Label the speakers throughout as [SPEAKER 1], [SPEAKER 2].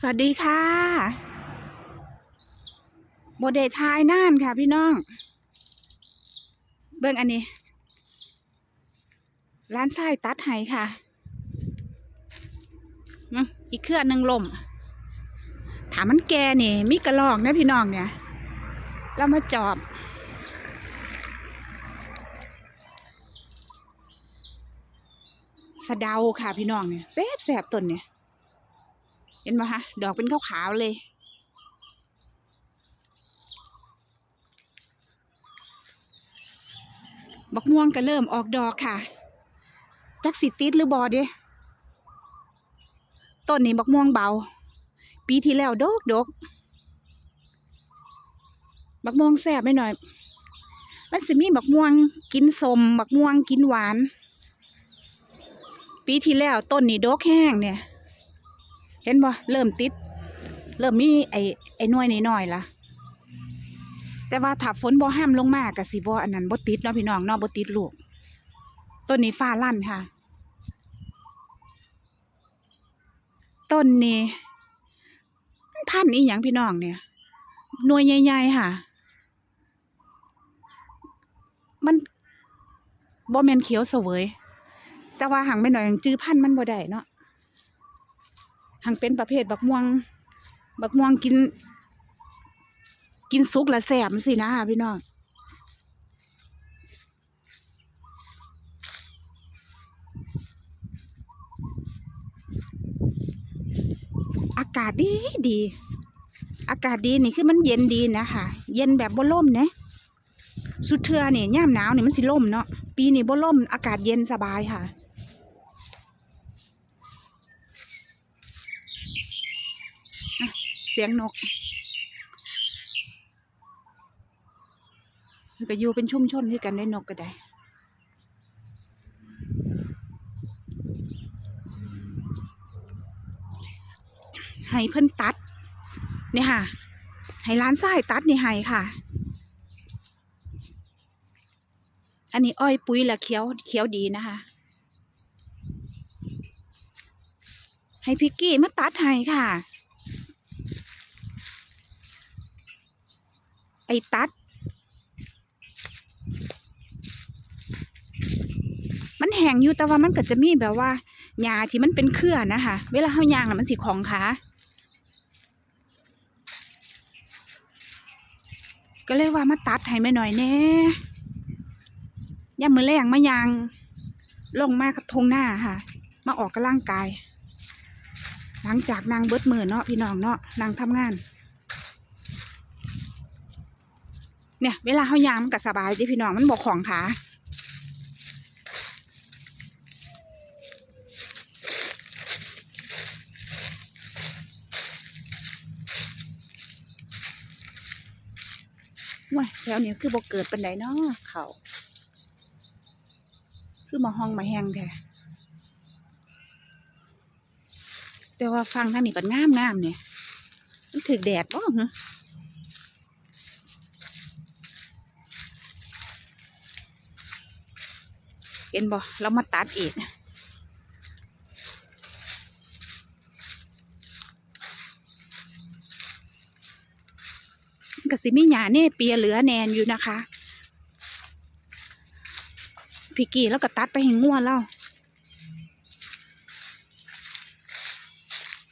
[SPEAKER 1] สวัสดีค่ะโบเดทายน่านค่ะพี่น้อง เบิ่งอันนี้ ร้านไส้ตัดไห้ค่ะ อีกเครื่องหนึ่งลม ถามมันแกนี่ มีกระลอกนะพี่น้องเนี่ย เรามาจอบสะเดาค่ะพี่น้องเนี่ยแซบแสบต้นเนี่ย ห็นไหมคะดอกเป็นขาวๆเลย บักม่วงก็เริ่มออกดอกค่ะ จักสิติดหรือบอดเด้ต้นนี้บักม่วงเบา ปีที่แล้วดกดกบักม่วงแซ่บไม่หน่อย มันสิมีบักม่วงกินสมบักม่วงกินหวาน ปีที่แล้วต้นนี้ดกแห้งเนี่ย ห็นบ่เริ่มติด เริ่มมีไอ้ไอ้น่วยน้อยละแต่ว่าถ้าฝนบ่ห้ามลงมากกะสิบ่อันนั้นบ่ติดเนาะพี่น้องเนาะบ่ติดลูกต้นนี้ฟ้าลั่นค่ะ ต้นนี้มันพันธุ์อีหยังพี่น้องเนี่ยหน่วยใหญ่ๆค่ะ มันบ่แมนเขียวเสวย แต่ว่าหังไม่หน่อยยังจื้อพันธุ์มันบ่ได้เนาะ หังเป็นประเภทบักม่วง บักม่วงกิน กินสุกและแสบสินะพี่น้องอากาศดีดี อากาศดีนี่คือมันเย็นดีนะคะเย็นแบบบ่ล่มนะสุดเทือนี่ย่ามหนาวนี่มันสิล่มเนาะปีนี้บ่ล่มอากาศเย็นสบายค่ะ เสียงนกก็อยู่เป็นชุ่มชนด้วยกันได้นกก็ได้ให้เพิ่นตัดนี่ค่ะ ให้ร้านทรายตัดนี่ให้ค่ะ อันนี้อ้อยปุ๋ยละเขียวเขียวดีนะคะ ให้พิกกี้มาตัดให้ค่ะ ไอ้ตัด มันแห้งอยู่แต่ว่ามันก็จะมีแบบว่าหญ้าที่มันเป็นเครือนะคะ เวลาเฮายางน่ะมันสิของขาก็เลยว่ามาตัดให้แม่หน่อยแน่ย่ามมือแรงมายาง ลงมากับทงหน้าค่ะ มาออกกำลังกาย หลังจากนางเบิดมือเนาะพี่น้องเนาะนางทำงาน เนี่ย เวลาเขายางมันก็สบายเดิพี่น้องมันบอกของขาว้ยแถวนี้คือบกเกิดเป็นไดเนาะเขาคือมาห้องมาแหงแท้แต่ว่าฟังทางนี้เป็นงามงามเนี่ยมันถือแดดบ่หะ เห็นบ่เรามาตัดอีกมันก็สิมีหยาเน่เปียเหลือแนนอยู่นะคะพี่กี้แล้วก็ตัดไปให้งัวเล่า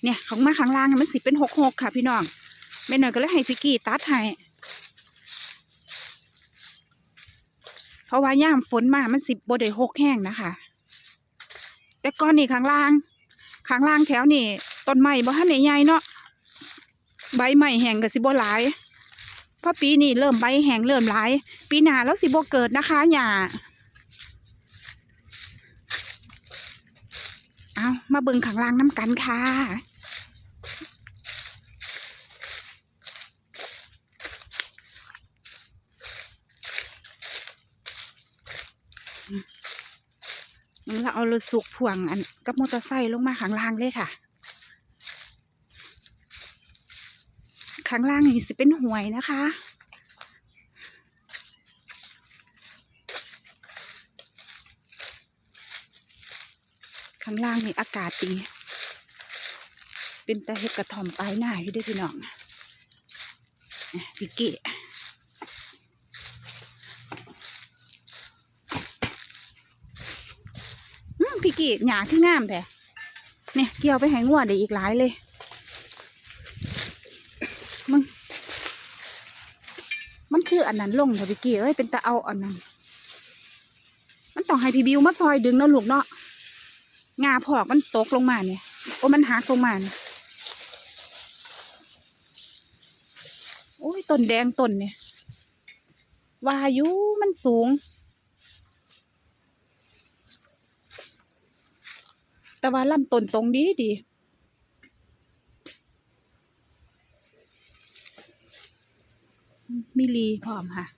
[SPEAKER 1] เนี่ยของมาข้างล่างมันสิเป็นหกหกค่ะพี่น้องแม่หน่อยก็เลยให้พี่กี้ตัดให้ เพราะว่าย่ามฝนมามันสิบโบได้หกแห้งนะคะ แต่ก้อนนี่ข้างล่าง ข้างล่างแถวนี่ต้นไม้บ่ทันได้ใหญ่เนาะใบไม้แห้งก็สิบ่หลายเพราะปีนี้เริ่มใบแห้งเริ่มหลาย ปีหน้าแล้วสิบ่เกิดนะคะหญ้าเอามาเบิ่งข้างล่างน้ำกันค่ะ เราเอารถสุกพ่วงอันกับมอเตอร์ไซค์ลงมาข้างล่างเลยค่ะ ข้างล่างนี่สิเป็นหวยนะคะข้างล่างนี่อากาศดี เป็นตาเฮ็ดกระท่อมปลายหน้าอยู่เด้พี่น้องพี่เก๋อืม พี่ก๋หยาคืองามแต่เนี่ยเกี่ยวไปให้งัวได้อีกหลายเลย มึง มันคืออันนั้นลงเถอะพี่ก๋เอ้ยเป็นตาเอาอันนั้น มันต้องให้พี่บิวมาซอยดึงเนาะลูกเนาะงาพอกมันตกลงมาเนี่ยโอ้มันหักลงมาเนี่ยโอ้ยต้นแดงต้นเนี่ย วายุมันสูง แต่ว่าลำต้นตรงดีดีมิลีพร้อมค่ะ